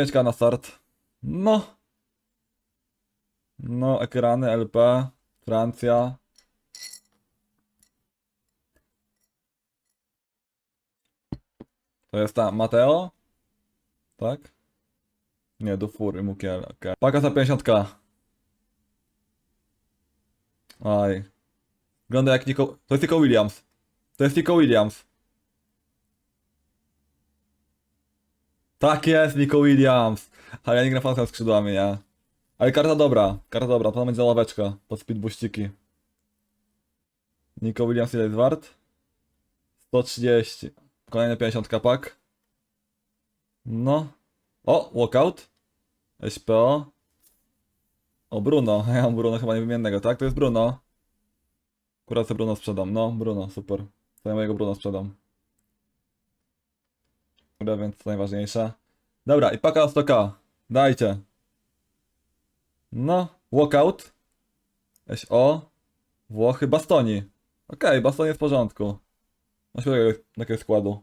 35k na start. No. No, ekrany, LP, Francja. To jest ta Mateo? Tak? Nie, do fury, Mukiel, okej. Paka za 50k. Aj. Wygląda jak Nico... To jest Nico Williams. To jest Nico Williams. Tak jest, Nico Williams. Ale ja nie gram fansem skrzydłami, nie? Ale karta dobra, karta dobra, to będzie ławeczka pod speedbuściki. Nico Williams ile jest wart? 130. Kolejne 50 kapak. No. O, walkout. SPO. O, Bruno. Ja mam Bruno chyba niewymiennego, tak? To jest Bruno. Sobie Bruno sprzedam. No, Bruno, super. To ja mojego Bruno sprzedam. Więc to najważniejsze. Dobra, i paka 100k. Dajcie. No, walkout. SO. Włochy, Bastoni. Okej, Bastoni jest w porządku. Na środek takiego składu.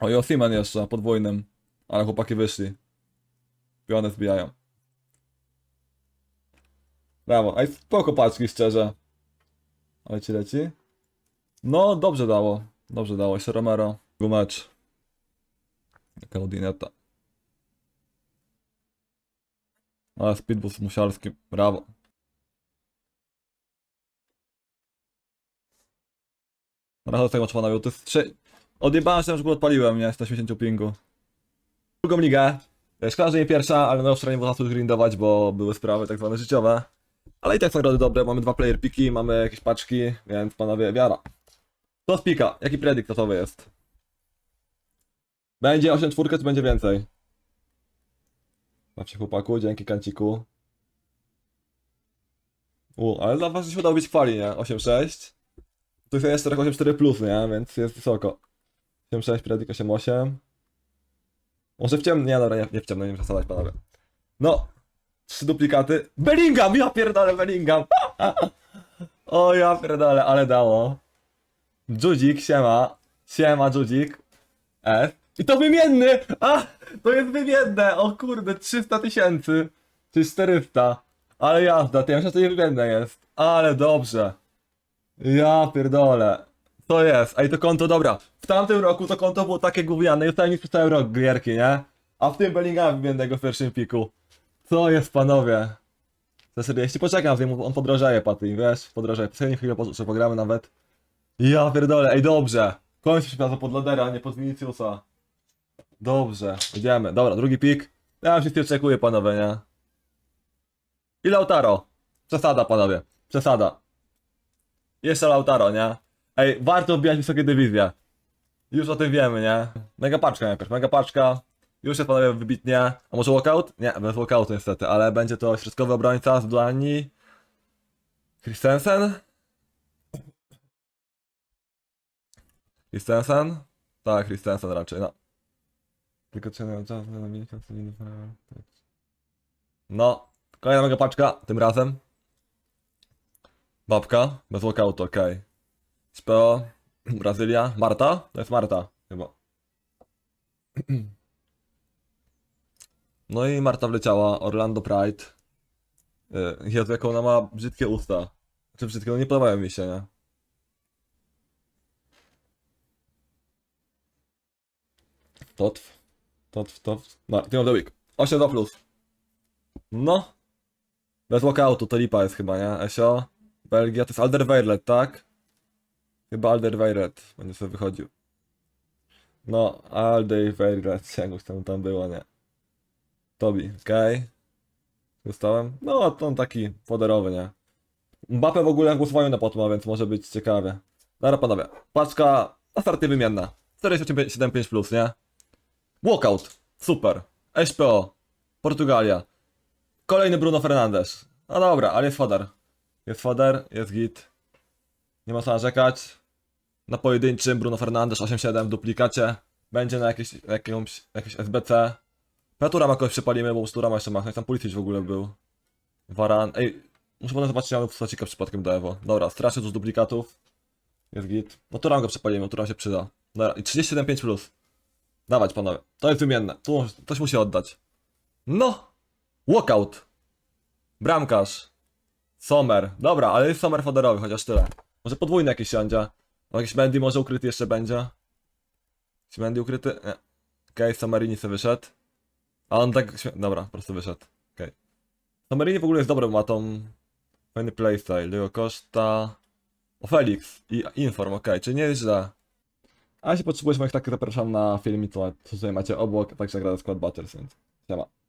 O, i Osimen jeszcze, podwójnym. Ale chłopaki wyszli. Piony zbijają. Brawo. Ej, spoko paczki, szczerze. Ale ci leci? No, dobrze dało. Dobrze dało. Jeszcze Romero. Był mecz. Claudineta. Ale speedbus musialski. Brawo. Raz z tego człowieka to jest trzy... Odjebałem się, że go odpaliłem, nie? 180 pingu. Drugą ligę. Szkoda, że nie pierwsza, ale no wczoraj nie było czasu grindować, bo były sprawy tak zwane życiowe. Ale i tak są nagrody dobre, mamy dwa player piki, mamy jakieś paczki, więc panowie, wiara. To z pika, jaki predykt gotowy jest? Będzie 8 czwórkę, czy będzie więcej? Patrzcie chłopaku, dzięki kanciku. U, ale dla was się udało być kwali, nie? 8-6. Tu jest jeszcze tak 8-4 plus, nie? Więc jest wysoko. 8-6, predykt 8-8. Może w ciemno, nie dobra, nie, nie w ciemno, nie muszę sadać panowie. No, trzy duplikaty. Bellingham, ja pierdolę Bellingham. o ja pierdolę, ale dało. Judzik, siema. Siema Judzik. F. I to wymienny! A! To jest wymienne! O kurde, 300 tysięcy. Czy 400. Ale jazda, ty ja myślę, że to nie wymienne jest. Ale dobrze. Ja pierdolę. To jest, a i to konto, dobra. W tamtym roku to konto było takie gówniane, jest tam nic przez cały rok gierki, nie? A w tym Bellingham wymiennego w pierwszym piku. Co jest, panowie? Za 40, poczekam z nim, on podrożeje, Paty, wiesz? Podrożeje. Poslednie chwilę, pogramy nawet. Ja pierdolę, ej, dobrze. Kończy się praca pod Ladera, nie pod Viniciusa. Dobrze, idziemy. Dobra, drugi pik. Ja wszystkie oczekuję, panowie, nie? I Lautaro. Przesada, panowie. Przesada. Jeszcze Lautaro, nie? Ej, warto wbijać wysokie dywizje. Już o tym wiemy, nie? Mega paczka najpierw, mega paczka. Już jest panowie wybitnie. A może walkout? Nie, bez walkoutu niestety, ale będzie to środkowy obrońca z Duani. Christensen? Christensen? Tak, Christensen raczej, no. Tylko czy na czas na miesiąc, No, kolejna mega paczka, tym razem. Babka, bez walkoutu, okej. SPO, Brazylia, Marta? To jest Marta, chyba. No i Marta wleciała, Orlando Pride. Yy, Jezu, jak ona ma brzydkie usta. Czy brzydkie, no nie podobają mi się, nie? Totw. Totw, totw. No, Team of the Week. 8 plus. No. Bez walkoutu, to lipa jest chyba, nie? Esio. Belgia, to jest Alderweireld, tak? Chyba Alderweireld będzie sobie wychodził. No, Alderweireld, jakoś tam tam było, nie? Tobi, okej. Okay. Dostałem? No, to on taki poderowy, nie? Mbappé w ogóle głosowałem na potma, więc może być ciekawie. Dobra, panowie. Paczka na starty wymienna. 475 plus, nie? Walkout. Super. SPO. Portugalia. Kolejny Bruno Fernandes. No dobra, ale jest foder. Jest foder, jest git. Nie ma co narzekać. Na pojedynczym Bruno Fernandes 8-7 w duplikacie. Będzie na jakieś, jakąś, jakieś SBC. Petura ma jakoś przepalimy, bo Stura ma jeszcze machnąć. Tam Pulisic w ogóle był. Varan. Ej, muszę potem zobaczyć, czy mamy Pustacika przypadkiem do Evo. Dobra, strasznie dużo duplikatów. Jest git. No Turam go przepalimy, Turam się przyda. Dobra, i 37,5 plus. Dawać panowie, to jest wymienne, tu ktoś musi oddać. No! Walkout! Bramkarz! Sommer, dobra, ale jest Sommer foderowy, chociaż tyle. Może podwójny jakiś siądzie. O, jakiś Mendy może ukryty jeszcze będzie. Jakiś Mendy ukryty? Nie. Okej, okay, Sommerini sobie wyszedł. A on tak... Dobra, po prostu wyszedł. Okej. Okay. W ogóle jest dobry, ma tą... Fajny playstyle. Diego Costa... O, Felix i Inform, okej, czyli nie jest źle. A jeśli potrzebujesz moich takich, zapraszam na filmik, to tutaj macie obok, także gra skład Battles, więc siema.